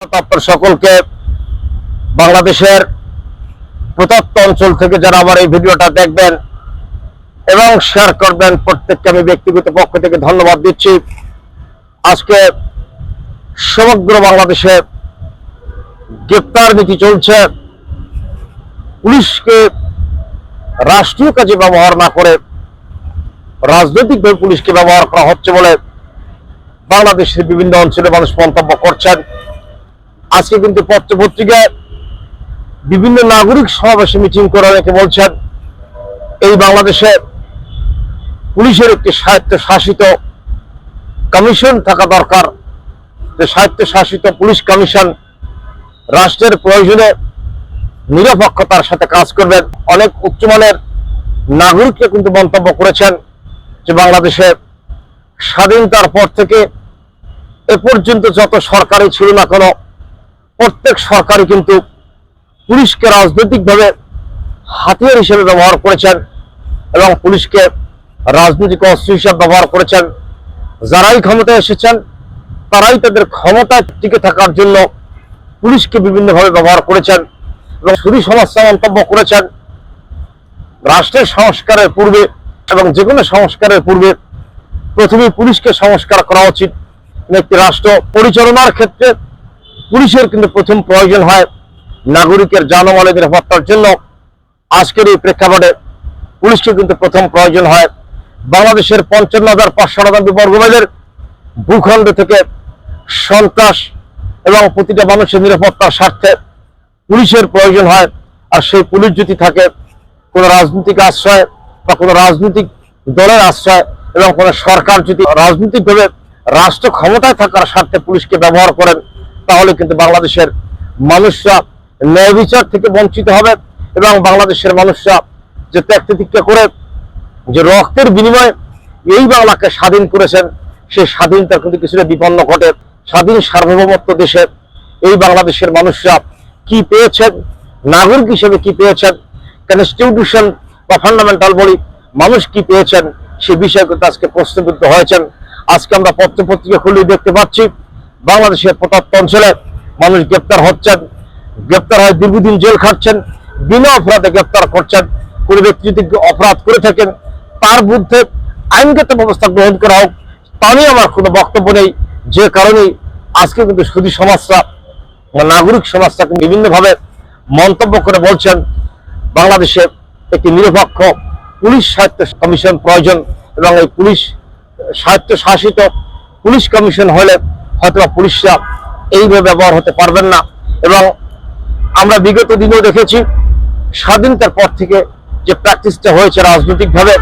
আপনার সকলকে বাংলাদেশের প্রত্যন্ত অঞ্চল থেকে যারা আমার এই ভিডিওটা দেখবেন এবং শেয়ার করবেন, প্রত্যেককে আমি ব্যক্তিগত পক্ষ থেকে ধন্যবাদ দিচ্ছি। আজকে সমগ্র বাংলাদেশে গ্রেপ্তার নীতি চলছে। পুলিশকে রাষ্ট্রীয় কাজে ব্যবহার না করে রাজনৈতিকভাবে পুলিশকে ব্যবহার করা হচ্ছে বলে বাংলাদেশের বিভিন্ন অঞ্চলে মানুষ মন্তব্য করছেন। আজকে কিন্তু পত্র পত্রিকায় বিভিন্ন নাগরিক সমাবেশে মিটিং করে অনেকে বলছেন, এই বাংলাদেশে পুলিশের একটি স্বায়ত্ত শাসিত কমিশন থাকা দরকার। যে স্বায়ত্ত শাসিত পুলিশ কমিশন রাষ্ট্রের প্রয়োজনে নিরপেক্ষতার সাথে কাজ করবেন। অনেক উচ্চমানের নাগরিককে কিন্তু মন্তব্য করেছেন যে বাংলাদেশে স্বাধীনতার পর থেকে এ পর্যন্ত যত সরকারই ছিল না কেন প্রত্যেক সরকারই কিন্তু পুলিশকে রাজনৈতিকভাবে হাতিয়ার হিসেবে ব্যবহার করেছেন এবং পুলিশকে রাজনৈতিক অস্ত্র হিসেবে ব্যবহার করেছেন। যারাই ক্ষমতায় এসেছেন, তারাই তাদের ক্ষমতায় টিকে থাকার জন্য পুলিশকে বিভিন্নভাবে ব্যবহার করেছেন এবং শুধু সমস্যা মন্তব্য করেছেন। রাষ্ট্রের সংস্কারের পূর্বে এবং যে কোনো সংস্কারের পূর্বে প্রথমে পুলিশকে সংস্কার করা উচিত। একটি রাষ্ট্র পরিচালনার ক্ষেত্রে পুলিশের কিন্তু প্রথম প্রয়োজন হয় নাগরিকের জানমালের নিরাপত্তার জন্য। আজকের এই প্রেক্ষাপটে পুলিশকে কিন্তু প্রথম প্রয়োজন হয় বাংলাদেশের পঞ্চান্ন হাজার পাঁচশো আটানব্বই বর্গমাইলের ভূখণ্ড থেকে সন্ত্রাস এবং প্রতিটা মানুষের নিরাপত্তার স্বার্থে পুলিশের প্রয়োজন হয়। আর সেই পুলিশ যদি থাকে, কোনো রাজনৈতিক আশ্রয় বা কোনো রাজনৈতিক দলের আশ্রয় এবং কোনো সরকার যদি রাজনৈতিকভাবে রাষ্ট্র ক্ষমতায় থাকার স্বার্থে পুলিশকে ব্যবহার করেন তাহলে কিন্তু বাংলাদেশের মানুষরা ন্যায় বিচার থেকে বঞ্চিত হবে এবং বাংলাদেশের মানুষরা যে ত্যাগ করে, যে রক্তের বিনিময়ে এই বাংলাকে স্বাধীন করেছেন, সেই স্বাধীনতা কিন্তু কিছুটা বিপন্ন ঘটে। স্বাধীন সার্বভৌমত্ব দেশে এই বাংলাদেশের মানুষরা কি পেয়েছেন? নাগরিক হিসেবে কি পেয়েছেন? কনস্টিটিউশন বা ফান্ডামেন্টাল বলি মানুষ কি পেয়েছেন? সে বিষয়ে কিন্তু আজকে প্রশ্নবিদ্ধ হয়েছেন। আজকে আমরা পত্র পত্রিকা খুলে দেখতে পাচ্ছি। বাংলাদেশের প্রত্যন্ত অঞ্চলের মানুষ গ্রেপ্তার হচ্ছেন, গ্রেপ্তার হয় দীর্ঘদিন জেল খাটছেন, বিনা অপরাধে গ্রেপ্তার করছেন, কোনো ব্যক্তি যদি অপরাধ করে থাকেন, তার বিরুদ্ধে আইনগত ব্যবস্থা গ্রহণ করা হোক তা নিয়ে আমার কোনো বক্তব্য নেই। যে কারণেই আজকে কিন্তু সুদী সমাজরা বা নাগরিক সমাজটা কিন্তু বিভিন্নভাবে মন্তব্য করে বলছেন, বাংলাদেশে একটি নিরপেক্ষ পুলিশ সাহিত্য কমিশন প্রয়োজন এবং এই পুলিশ স্বায়ত্ত শাসিত পুলিশ কমিশন হলে হয়তো পুলিশরা এইভাবে ব্যবহার হতে পারবেন না। এবং আমরা বিগত দিনেও দেখেছি, স্বাধীনতার পর থেকে যে প্র্যাকটিসটা হয়েছে রাজনৈতিকভাবে,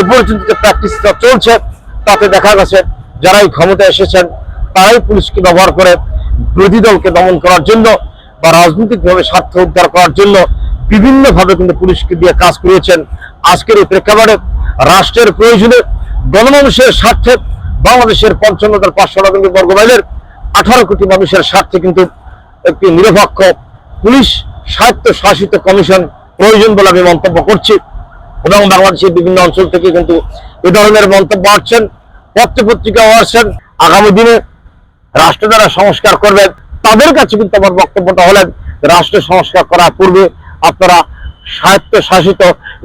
এ পর্যন্ত যে প্র্যাকটিসটা চলছে, তাতে দেখা গেছে যারাই ক্ষমতায় এসেছেন, তারাই পুলিশকে ব্যবহার করে বিরোধী দলকে দমন করার জন্য বা রাজনৈতিকভাবে স্বার্থ উদ্ধার করার জন্য বিভিন্নভাবে কিন্তু পুলিশকে দিয়ে কাজ করিয়েছেন। আজকের এই প্রেক্ষাপটে রাষ্ট্রের প্রয়োজনে গণমানুষের স্বার্থে বাংলাদেশের পঞ্চান্ন হাজার পাঁচশো নব্বই বর্গ মাইলের আঠারো কোটি মানুষের স্বার্থে কিন্তু একটি নিরপেক্ষ পুলিশ স্বায়ত্ত শাসিত কমিশন প্রয়োজন বলে আমি মন্তব্য করছি। এবং বাংলাদেশের বিভিন্ন অঞ্চল থেকে কিন্তু এ ধরনের মন্তব্য আসছেন পত্র পত্রিকাও আসছেন। আগামী দিনে রাষ্ট্র যারা সংস্কার করবেন। তাদের কাছে কিন্তু আমার বক্তব্যটা হলেন, রাষ্ট্র সংস্কার করার পূর্বে আপনারা স্বায়ত্ত শাসিত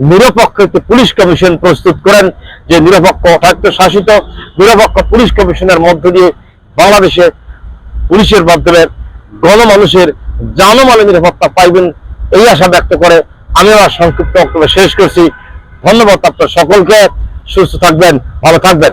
নিরপেক্ষ একটি পুলিশ কমিশন প্রস্তুত করেন, যে নিরপেক্ষ স্বায়ত্ত শাসিত নিরপেক্ষ পুলিশ কমিশনের মধ্য দিয়ে বাংলাদেশে পুলিশের মাধ্যমে গণমানুষের জানমালের নিরাপত্তা পাইবেন এই আশা ব্যক্ত করে আমি আমার সংক্ষিপ্ত বক্তব্য শেষ করছি। ধন্যবাদ আপনার সকলকে। সুস্থ থাকবেন, ভালো থাকবেন।